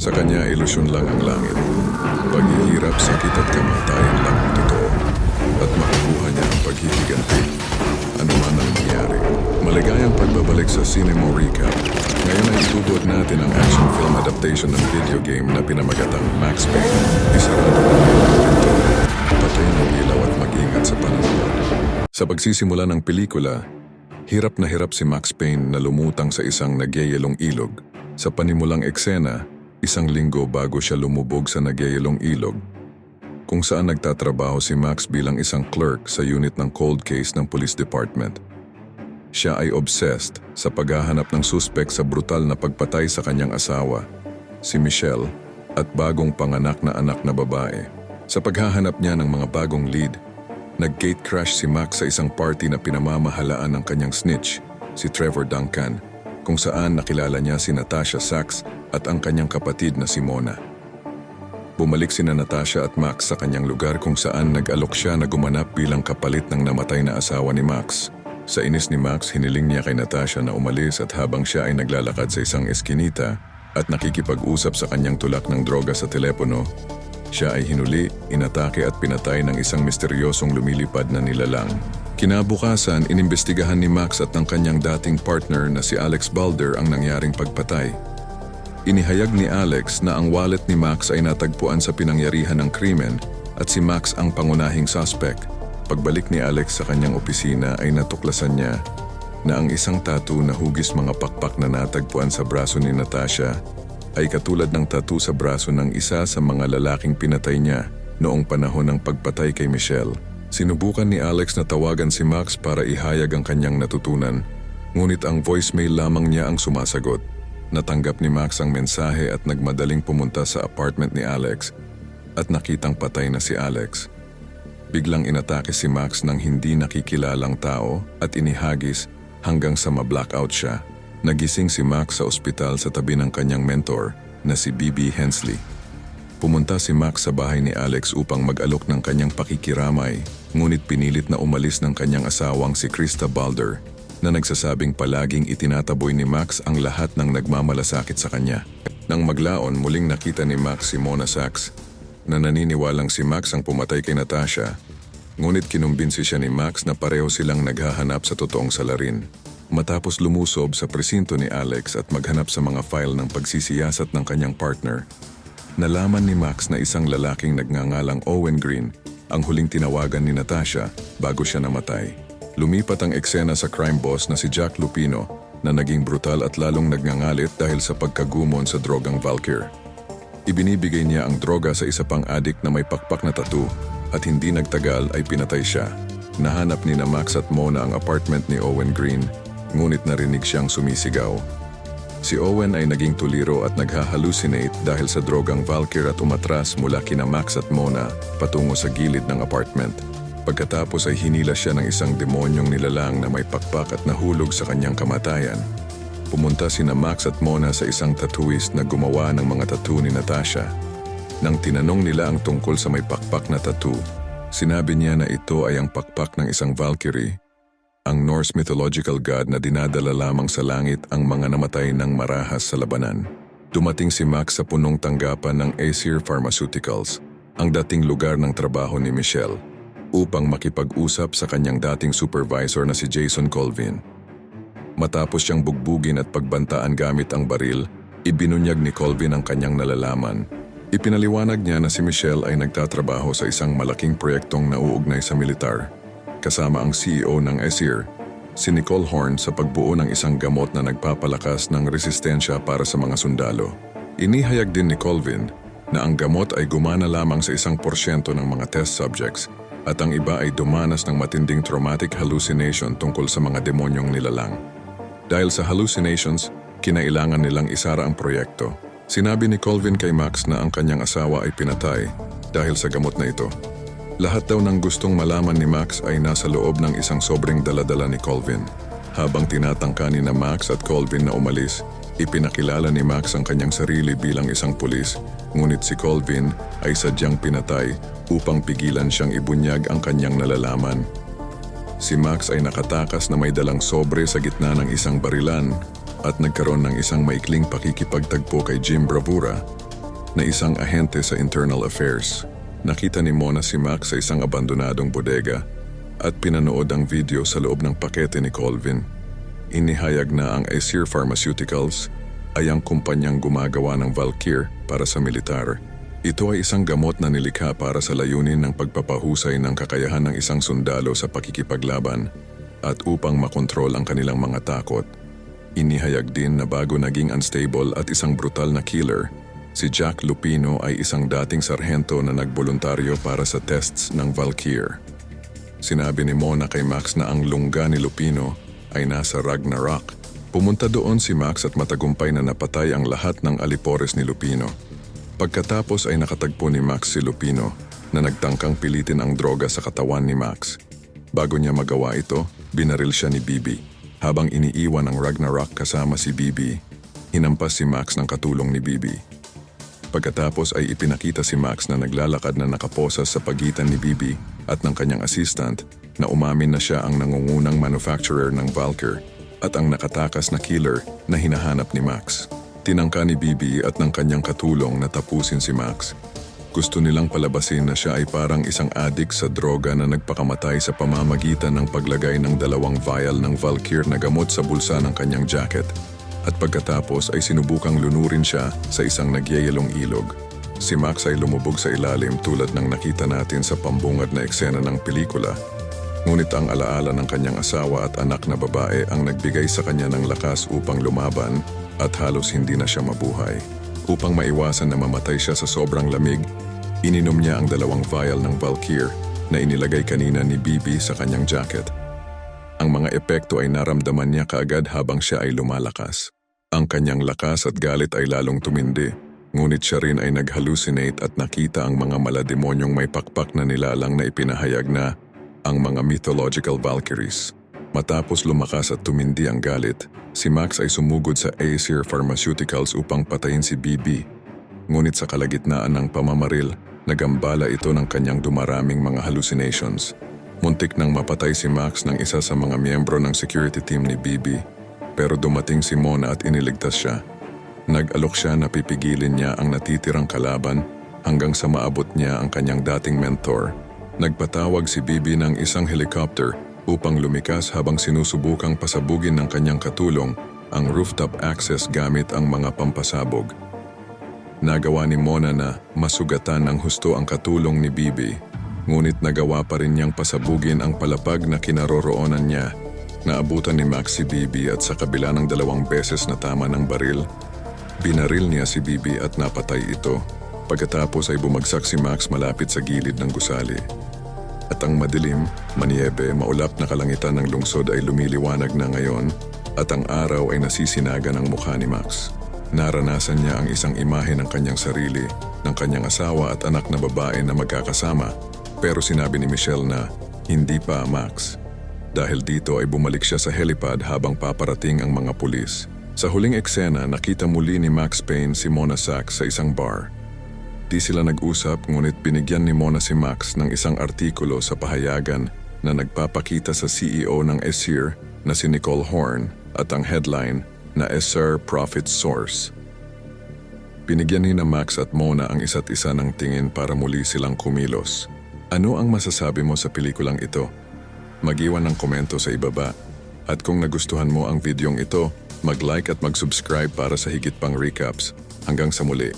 Sa kanya, ilusyon lang ang langit. Paghihirap, sakit at kamatayan lang ang totoo. At makukuha niya ang paghihiganti. Ano man ang mangyari. Maligayang pagbabalik sa Cinema Recap. Ngayon ay itutuot natin ang action film adaptation ng video game na pinamagatang Max Payne. Isarado na ang pinto. Patayin ang ilaw at mag-ingat sa panonood. Sa pagsisimula ng pelikula, hirap na hirap si Max Payne na lumutang sa isang nagyayelong ilog. Sa panimulang eksena, isang linggo bago siya lumubog sa nagyayelong ilog, kung saan nagtatrabaho si Max bilang isang clerk sa unit ng cold case ng police department. Siya ay obsessed sa paghahanap ng suspect sa brutal na pagpatay sa kanyang asawa, si Michelle, at bagong panganak na anak na babae. Sa paghahanap niya ng mga bagong lead, nag-gate crash si Max sa isang party na pinamamahalaan ng kanyang snitch, si Trevor Duncan, kung saan nakilala niya si Natasha Sachs at ang kanyang kapatid na si Mona. Bumalik sina Natasha at Max sa kanyang lugar kung saan nag-alok siya na gumanap bilang kapalit ng namatay na asawa ni Max. Sa inis ni Max, hiniling niya kay Natasha na umalis at habang siya ay naglalakad sa isang eskinita at nakikipag-usap sa kanyang tulak ng droga sa telepono, siya ay hinuli, inatake at pinatay ng isang misteryosong lumilipad na nilalang. Kinabukasan, inimbestigahan ni Max at ng kanyang dating partner na si Alex Balder ang nangyaring pagpatay. Inihayag ni Alex na ang wallet ni Max ay natagpuan sa pinangyarihan ng krimen at si Max ang pangunahing suspect. Pagbalik ni Alex sa kanyang opisina ay natuklasan niya na ang isang tattoo na hugis mga pakpak na natagpuan sa braso ni Natasha ay katulad ng tattoo sa braso ng isa sa mga lalaking pinatay niya noong panahon ng pagpatay kay Michelle. Sinubukan ni Alex na tawagan si Max para ihayag ang kanyang natutunan, ngunit ang voicemail lamang niya ang sumasagot. Natanggap ni Max ang mensahe at nagmadaling pumunta sa apartment ni Alex at nakitang patay na si Alex. Biglang inatake si Max ng hindi nakikilalang tao at inihagis hanggang sa ma-blackout siya. Nagising si Max sa ospital sa tabi ng kanyang mentor na si B.B. Hensley. Pumunta si Max sa bahay ni Alex upang mag-alok ng kanyang pakikiramay, ngunit pinilit na umalis ng kanyang asawang si Krista Balder na nagsasabing palaging itinataboy ni Max ang lahat ng nagmamalasakit sa kanya. Nang maglaon, muling nakita ni Max si Mona Sachs na naniniwalang si Max ang pumatay kay Natasha, ngunit kinumbinsi siya ni Max na pareho silang naghahanap sa totoong salarin. Matapos lumusob sa presinto ni Alex at maghanap sa mga file ng pagsisiyasat ng kanyang partner, nalaman ni Max na isang lalaking nagngangalang Owen Green ang huling tinawagan ni Natasha bago siya namatay. Lumipat ang eksena sa crime boss na si Jack Lupino na naging brutal at lalong nagngangalit dahil sa pagkagumon sa drogang Valkyr. Ibinibigay niya ang droga sa isa pang adik na may pakpak na tattoo at hindi nagtagal ay pinatay siya. Nahanap ni na Max at Mona ang apartment ni Owen Green, ngunit narinig siyang sumisigaw. Si Owen ay naging tuliro at naghahalucinate dahil sa drogang Valkyr at umatras mula kina Max at Mona patungo sa gilid ng apartment. Pagkatapos ay hinila siya ng isang demonyong nilalang na may pakpak at nahulog sa kanyang kamatayan. Pumunta sina Max at Mona sa isang tattooist na gumawa ng mga tattoo ni Natasha. Nang tinanong nila ang tungkol sa may pakpak na tattoo, sinabi niya na ito ay ang pakpak ng isang Valkyrie, ang Norse mythological god na dinadala lamang sa langit ang mga namatay ng marahas sa labanan. Dumating si Max sa punong tanggapan ng Aesir Pharmaceuticals, ang dating lugar ng trabaho ni Michelle, upang makipag-usap sa kanyang dating supervisor na si Jason Colvin. Matapos siyang bugbugin at pagbantaan gamit ang baril, ibinunyag ni Colvin ang kanyang nalalaman. Ipinaliwanag niya na si Michelle ay nagtatrabaho sa isang malaking proyektong nauugnay sa militar, kasama ang CEO ng ESIR, si Nicole Horn sa pagbuo ng isang gamot na nagpapalakas ng resistensya para sa mga sundalo. Inihayag din ni Colvin na ang gamot ay gumana lamang sa isang porsyento ng mga test subjects at ang iba ay dumanas ng matinding traumatic hallucination tungkol sa mga demonyong nilalang. Dahil sa hallucinations, kinailangan nilang isara ang proyekto. Sinabi ni Colvin kay Max na ang kanyang asawa ay pinatay dahil sa gamot na ito. Lahat daw ng gustong malaman ni Max ay nasa loob ng isang sobrang daladala ni Colvin. Habang tinatangka ni na Max at Colvin na umalis, ipinakilala ni Max ang kanyang sarili bilang isang pulis, ngunit si Colvin ay sadyang pinatay upang pigilan siyang ibunyag ang kanyang nalalaman. Si Max ay nakatakas na may dalang sobre sa gitna ng isang barilan at nagkaroon ng isang maikling pakikipagtagpo kay Jim Bravura na isang ahente sa Internal Affairs. Nakita ni Mona si Max sa isang abandonadong bodega at pinanood ang video sa loob ng pakete ni Colvin. Inihayag na ang Aesir Pharmaceuticals ay ang kumpanyang gumagawa ng Valkyr para sa militar. Ito ay isang gamot na nilikha para sa layunin ng pagpapahusay ng kakayahan ng isang sundalo sa pakikipaglaban at upang makontrol ang kanilang mga takot. Inihayag din na bago naging unstable at isang brutal na killer, si Jack Lupino ay isang dating sarhento na nagboluntaryo para sa tests ng Valkyr. Sinabi ni Mona kay Max na ang lungga ni Lupino ay nasa Ragnarok. Pumunta doon si Max at matagumpay na napatay ang lahat ng alipores ni Lupino. Pagkatapos ay nakatagpo ni Max si Lupino na nagtangkang pilitin ang droga sa katawan ni Max. Bago niya magawa ito, binaril siya ni Bibi. Habang iniiwan ang Ragnarok kasama si Bibi, hinampas si Max ng katulong ni Bibi. Pagkatapos ay ipinakita si Max na naglalakad na nakaposas sa pagitan ni Bibi at ng kanyang assistant na umamin na siya ang nangungunang manufacturer ng Valkyr at ang nakatakas na killer na hinahanap ni Max. Tinangka ni Bibi at ng kanyang katulong na tapusin si Max. Gusto nilang palabasin na siya ay parang isang adik sa droga na nagpakamatay sa pamamagitan ng paglagay ng dalawang vial ng Valkyr na gamot sa bulsa ng kanyang jacket. At pagkatapos ay sinubukang lunurin siya sa isang nagyayalong ilog. Si Max ay lumubog sa ilalim tulad ng nakita natin sa pambungad na eksena ng pelikula. Ngunit ang alaala ng kanyang asawa at anak na babae ang nagbigay sa kanya ng lakas upang lumaban at halos hindi na siya mabuhay. Upang maiwasan na mamatay siya sa sobrang lamig, ininom niya ang dalawang vial ng Valkyr na inilagay kanina ni Bibi sa kanyang jacket. Ang mga epekto ay naramdaman niya kaagad habang siya ay lumalakas. Ang kanyang lakas at galit ay lalong tumindi, ngunit siya rin ay nag-hallucinate at nakita ang mga malademonyong may pakpak na nilalang na ipinahayag na ang mga mythological Valkyries. Matapos lumakas at tumindi ang galit, si Max ay sumugod sa Aesir Pharmaceuticals upang patayin si Bibi. Ngunit sa kalagitnaan ng pamamaril, nagambala ito ng kanyang dumaraming mga hallucinations. Muntik nang mapatay si Max ng isa sa mga miyembro ng security team ni Bibi, pero dumating si Mona at iniligtas siya. Nag-alok siya na pipigilin niya ang natitirang kalaban hanggang sa maabot niya ang kanyang dating mentor. Nagpatawag si Bibi ng isang helicopter upang lumikas habang sinusubukang pasabugin ng kanyang katulong ang rooftop access gamit ang mga pampasabog. Nagawa ni Mona na masugatan ng husto ang katulong ni Bibi, ngunit nagawa pa rin niyang pasabugin ang palapag na kinaroroonan niya. Naabutan ni Max si Bibi at sa kabila ng dalawang beses na tama ng baril, binaril niya si Bibi at napatay ito. Pagkatapos ay bumagsak si Max malapit sa gilid ng gusali. At ang madilim, maniebe, maulap na kalangitan ng lungsod ay lumiliwanag na ngayon at ang araw ay nasisinaga ng mukha ni Max. Naranasan niya ang isang imahe ng kanyang sarili, ng kanyang asawa at anak na babae na magkakasama. Pero sinabi ni Michelle na, hindi pa Max. Dahil dito ay bumalik siya sa helipad habang paparating ang mga pulis. Sa huling eksena, nakita muli ni Max Payne si Mona Sachs sa isang bar. Di sila nag-usap ngunit binigyan ni Mona si Max ng isang artikulo sa pahayagan na nagpapakita sa CEO ng Esir na si Nicole Horn at ang headline na Esir Profit Source. Binigyan ni na Max at Mona ang isa't isa ng tingin para muli silang kumilos. Ano ang masasabi mo sa pelikulang ito? Mag-iwan ng komento sa ibaba. At kung nagustuhan mo ang videong ito, mag-like at mag-subscribe para sa higit pang recaps. Hanggang sa muli.